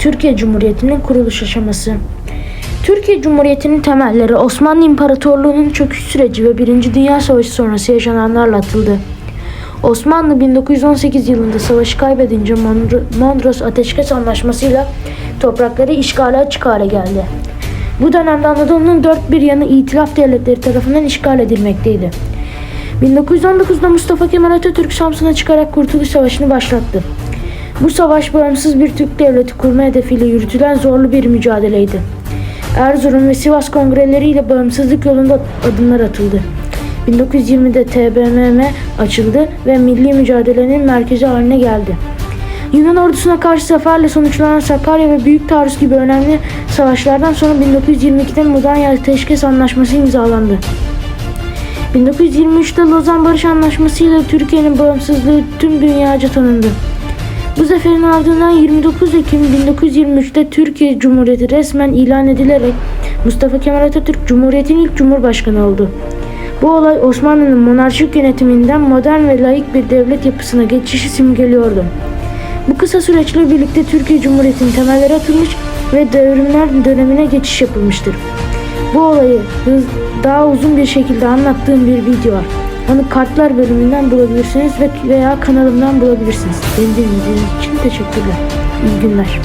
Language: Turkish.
Türkiye Cumhuriyeti'nin kuruluş aşaması. Türkiye Cumhuriyeti'nin temelleri Osmanlı İmparatorluğu'nun çöküş süreci ve Birinci Dünya Savaşı sonrası yaşananlarla atıldı. Osmanlı 1918 yılında savaşı kaybedince Mondr- Mondros Ateşkes Anlaşması'yla toprakları işgale açık hale geldi. Bu dönemde Anadolu'nun dört bir yanı itilaf devletleri tarafından işgal edilmekteydi. 1919'da Mustafa Kemal Atatürk Samsun'a çıkarak Kurtuluş Savaşı'nı başlattı. Bu savaş bağımsız bir Türk devleti kurma hedefiyle yürütülen zorlu bir mücadeleydi. Erzurum ve Sivas kongreleriyle bağımsızlık yolunda adımlar atıldı. 1920'de TBMM açıldı ve milli mücadelenin merkezi haline geldi. Yunan ordusuna karşı zaferle sonuçlanan Sakarya ve Büyük Taarruz gibi önemli savaşlardan sonra 1922'de Mudanya Ateşkes Anlaşması imzalandı. 1923'te Lozan Barış Anlaşması ile Türkiye'nin bağımsızlığı tüm dünyaca tanındı. Bu zaferin ardından 29 Ekim 1923'te Türkiye Cumhuriyeti resmen ilan edilerek Mustafa Kemal Atatürk Cumhuriyet'in ilk cumhurbaşkanı oldu. Bu olay Osmanlı'nın monarşik yönetiminden modern ve layık bir devlet yapısına geçişi simgeliyordu. Bu kısa süreçle birlikte Türkiye Cumhuriyeti'nin temelleri atılmış ve devrimler dönemine geçiş yapılmıştır. Bu olayı daha uzun bir şekilde anlattığım bir video var. Onu kartlar bölümünden bulabilirsiniz ve veya kanalımdan bulabilirsiniz. Beni dinlediğiniz için teşekkürler. İyi günler.